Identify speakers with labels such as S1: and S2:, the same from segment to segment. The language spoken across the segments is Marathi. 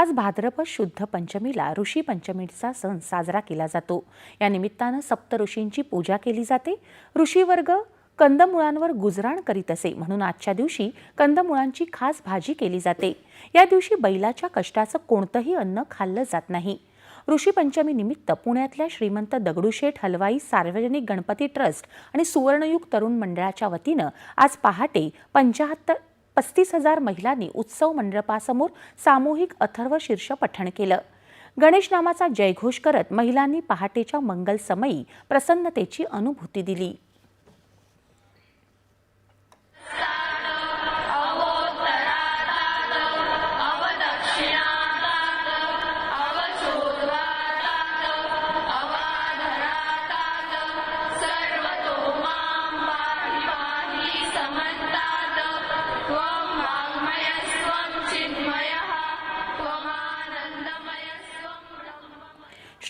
S1: आज भाद्रपद शुद्ध पंचमीला ऋषी पंचमीचा सण साजरा केला जातो. या निमित्तानं सप्त ऋषींची पूजा केली जाते. ऋषीवर्ग कंदमुळांवर गुजराण करीत असे म्हणून आजच्या दिवशी कंदमुळांची खास भाजी केली जाते. या दिवशी बैलाच्या कष्टाचं कोणतंही अन्न खाल्लं जात नाही. ऋषी पंचमी निमित्त पुण्यातल्या श्रीमंत दगडूशेठ हलवाई सार्वजनिक गणपती ट्रस्ट आणि सुवर्णयुग तरुण मंडळाच्या वतीनं आज पहाटे पंचाहत्तर पस्तीस हजार महिलांनी उत्सव मंडपासमोर सामूहिक अथर्व शीर्ष पठण केलं. गणेश नामाचा जयघोष करत महिलांनी पहाटेच्या मंगल समयी प्रसन्नतेची अनुभूती दिली.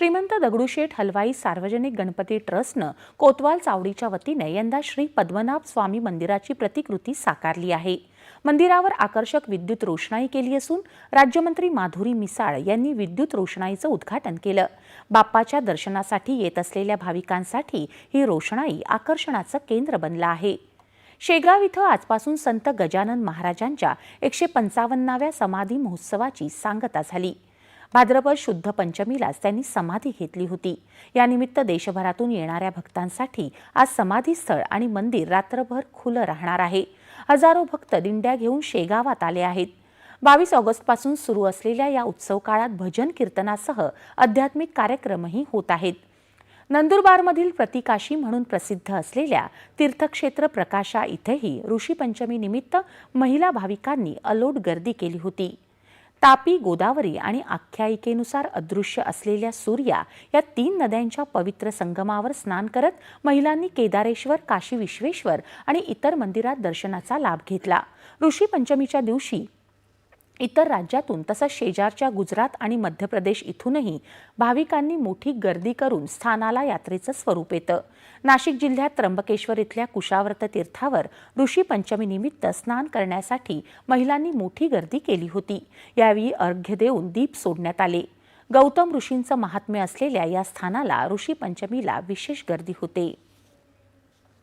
S1: श्रीमंत दगडूशेठ हलवाई सार्वजनिक गणपती ट्रस्टनं कोतवाल चावडीच्या वतीने यंदा श्री पद्मनाभ स्वामी मंदिराची प्रतिकृती साकारली आहे. मंदिरावर आकर्षक विद्युत रोषणाई केली असून राज्यमंत्री माधुरी मिसाळ यांनी विद्युत रोषणाईचं उद्घाटन केलं. बाप्पाच्या दर्शनासाठी येत असलेल्या भाविकांसाठी ही रोषणाई आकर्षणाचं केंद्र बनलं आहे. शेगाव इथं आजपासून संत गजानन महाराजांच्या एकशे पंचावन्नाव्या समाधी महोत्सवाची सांगता झाली. भाद्रपद शुद्ध पंचमीलाच त्यांनी समाधी घेतली होती. यानिमित्त देशभरातून येणाऱ्या भक्तांसाठी आज समाधीस्थळ आणि मंदिर रात्रभर खुलं राहणार आहे. हजारो भक्त दिंड्या घेऊन शेगावात आले आहेत. बावीस ऑगस्टपासून सुरू असलेल्या या उत्सव काळात भजन कीर्तनासह आध्यात्मिक कार्यक्रमही होत आहेत. नंदुरबारमधील प्रतिकाशी म्हणून प्रसिद्ध असलेल्या तीर्थक्षेत्र प्रकाशा इथेही ऋषीपंचमीनिमित्त महिला भाविकांनी अलोट गर्दी केली होती. तापी गोदावरी आणि आख्यायिकेनुसार अदृश्य असलेल्या सूर्या या तीन नद्यांच्या पवित्र संगमावर स्नान करत महिलांनी केदारेश्वर काशी विश्वेश्वर आणि इतर मंदिरात दर्शनाचा लाभ घेतला. ऋषी पंचमीच्या दिवशी इतर राज्यातून तसंच शेजारच्या गुजरात आणि मध्य प्रदेश इथूनही भाविकांनी मोठी गर्दी करून स्थानाला यात्रेचं स्वरूप येतं. नाशिक जिल्ह्यात त्र्यंबकेश्वर इथल्या कुशावर्त तीर्थावर ऋषी पंचमीनिमित्त स्नान करण्यासाठी महिलांनी मोठी गर्दी केली होती. यावेळी अर्घ्य देऊन दीप सोडण्यात आले. गौतम ऋषींचं महात्म्य असलेल्या या स्थानाला ऋषी पंचमीला विशेष गर्दी होते.